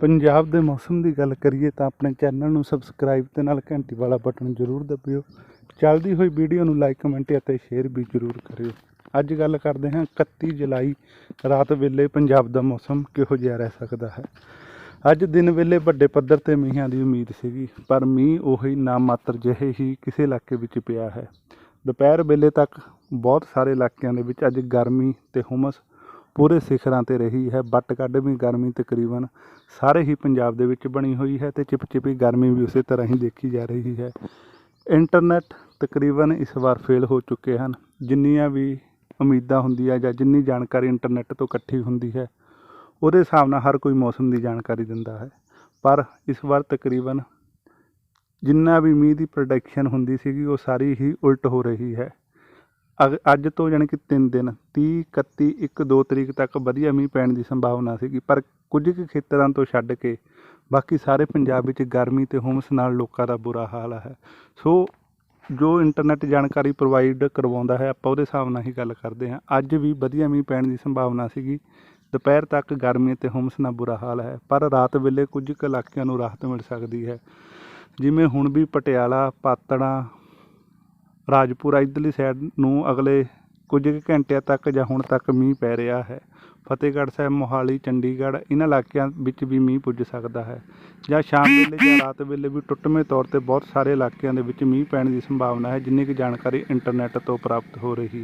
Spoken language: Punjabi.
ਪੰਜਾਬ ਦੇ ਮੌਸਮ ਦੀ ਗੱਲ ਕਰੀਏ ਤਾਂ ਆਪਣੇ ਚੈਨਲ ਨੂੰ ਸਬਸਕ੍ਰਾਈਬ ਤੇ ਨਾਲ ਘੰਟੀ ਵਾਲਾ ਬਟਨ ਜ਼ਰੂਰ ਦਬਿਓ। ਚੱਲਦੀ ਹੋਈ ਵੀਡੀਓ ਨੂੰ ਲਾਈਕ ਕਮੈਂਟ ਅਤੇ ਸ਼ੇਅਰ ਵੀ ਜ਼ਰੂਰ ਕਰਿਓ। ਅੱਜ ਗੱਲ ਕਰਦੇ ਹਾਂ 31 ਜੁਲਾਈ, ਰਾਤ ਵੇਲੇ ਪੰਜਾਬ ਦਾ ਮੌਸਮ ਕਿਹੋ ਜਿਹਾ ਰਹਿ ਸਕਦਾ ਹੈ? ਅੱਜ ਦਿਨ ਵੇਲੇ ਵੱਡੇ ਪੱਧਰ ਤੇ ਮੀਂਹਾਂ ਦੀ ਉਮੀਦ ਸੀਗੀ, ਪਰ ਮੀਂਹ ਉਹੀ ਨਾ ਮਾਤਰ ਜਿਹੇ ਹੀ ਕਿਸੇ ਇਲਾਕੇ ਵਿੱਚ ਪਿਆ ਹੈ। ਦੁਪਹਿਰ ਵੇਲੇ ਤੱਕ ਬਹੁਤ ਸਾਰੇ ਇਲਾਕਿਆਂ ਦੇ ਵਿੱਚ ਅੱਜ ਗਰਮੀ ਤੇ ਹੁਮਸ ਪੂਰੇ ਸਿਖਰਾਂ ਤੇ ਰਹੀ ਹੈ। ਬੱਟ ਕੱਢ ਵੀ ਗਰਮੀ ਤਕਰੀਬਨ ਸਾਰੇ ਹੀ ਪੰਜਾਬ ਦੇ ਵਿੱਚ ਬਣੀ ਹੋਈ ਹੈ ਤੇ ਚਿਪਚਿਪੀ ਗਰਮੀ ਵੀ ਉਸੇ ਤਰ੍ਹਾਂ ਹੀ ਦੇਖੀ ਜਾ ਰਹੀ ਹੈ। ਇੰਟਰਨੈਟ ਤਕਰੀਬਨ ਇਸ ਵਾਰ ਫੇਲ ਹੋ ਚੁੱਕੇ ਹਨ। ਜਿੰਨੀਆਂ ਵੀ ਉਮੀਦਾਂ ਹੁੰਦੀਆਂ ਜਾਂ ਜਿੰਨੀ ਜਾਣਕਾਰੀ ਇੰਟਰਨੈਟ ਤੋਂ ਇਕੱਠੀ ਹੁੰਦੀ ਹੈ, ਉਹਦੇ ਹਿਸਾਬ ਨਾਲ ਹਰ ਕੋਈ ਮੌਸਮ ਦੀ ਜਾਣਕਾਰੀ ਦਿੰਦਾ ਹੈ। ਪਰ ਇਸ ਵਾਰ ਤਕਰੀਬਨ ਜਿੰਨਾ ਵੀ ਮੀਂਹ ਦੀ ਪ੍ਰੋਡਕਸ਼ਨ ਹੁੰਦੀ ਸੀਗੀ, ਉਹ ਸਾਰੀ ਹੀ ਉਲਟ ਹੋ ਰਹੀ ਹੈ। ਅੱਜ ਤੋਂ ਜਾਣੀ ਕਿ 3 ਦਿਨ 30 31 1 2 ਤਰੀਕ ਤੱਕ ਵਧੀਆ ਮੀਂਹ ਪੈਣ ਦੀ ਸੰਭਾਵਨਾ ਸੀਗੀ, ਪਰ ਕੁਝ ਕੁ ਖੇਤਰਾਂ ਤੋਂ ਛੱਡ ਕੇ ਬਾਕੀ ਸਾਰੇ ਪੰਜਾਬ ਵਿੱਚ ਗਰਮੀ ਤੇ ਹੁਮਸ ਨਾਲ ਲੋਕਾਂ ਦਾ ਬੁਰਾ ਹਾਲ ਹੈ। ਸੋ ਜੋ ਇੰਟਰਨੈਟ ਜਾਣਕਾਰੀ ਪ੍ਰੋਵਾਈਡ ਕਰਵਾਉਂਦਾ ਹੈ, ਆਪਾਂ ਉਹਦੇ ਹਿਸਾਬ ਨਾਲ ਹੀ ਗੱਲ ਕਰਦੇ ਹਾਂ। ਅੱਜ ਵੀ ਵਧੀਆ ਮੀਂਹ ਪੈਣ ਦੀ ਸੰਭਾਵਨਾ ਸੀਗੀ। ਦੁਪਹਿਰ ਤੱਕ ਗਰਮੀ ਤੇ ਹੁਮਸ ਨਾਲ ਬੁਰਾ ਹਾਲ ਹੈ, ਪਰ ਰਾਤ ਵੇਲੇ ਕੁਝ ਕੁ ਇਲਾਕਿਆਂ ਨੂੰ ਰਾਹਤ ਮਿਲ ਸਕਦੀ ਹੈ। ਜਿਵੇਂ ਹੁਣ ਵੀ ਪਟਿਆਲਾ, ਪਾਤੜਾਂ ਰਾਜਪੁਰਾ ਇਧਰਲੀ ਸਾਈਡ ਨੂੰ ਅਗਲੇ ਕੁਝ ਕੁ ਘੰਟਿਆਂ ਤੱਕ ਜਾਂ ਹੁਣ ਤੱਕ ਮੀਂਹ ਪੈ ਰਿਹਾ ਹੈ। ਫਤਿਹਗੜ੍ਹ ਸਾਹਿਬ, ਮੋਹਾਲੀ, ਚੰਡੀਗੜ੍ਹ ਇਹਨਾਂ ਇਲਾਕਿਆਂ ਵਿੱਚ ਵੀ ਮੀਂਹ ਪੁੱਜ ਸਕਦਾ ਹੈ। ਜਾਂ ਸ਼ਾਮ ਵੇਲੇ ਜਾਂ ਰਾਤ ਵੇਲੇ ਵੀ ਟੁੱਟਵੇਂ ਤੌਰ ਤੇ ਬਹੁਤ ਸਾਰੇ ਇਲਾਕਿਆਂ ਦੇ ਵਿੱਚ ਮੀਂਹ ਪੈਣ ਦੀ ਸੰਭਾਵਨਾ ਹੈ, ਜਿੰਨੀ ਕਿ ਜਾਣਕਾਰੀ ਇੰਟਰਨੈਟ ਤੋਂ ਪ੍ਰਾਪਤ ਹੋ ਰਹੀ ਹੈ।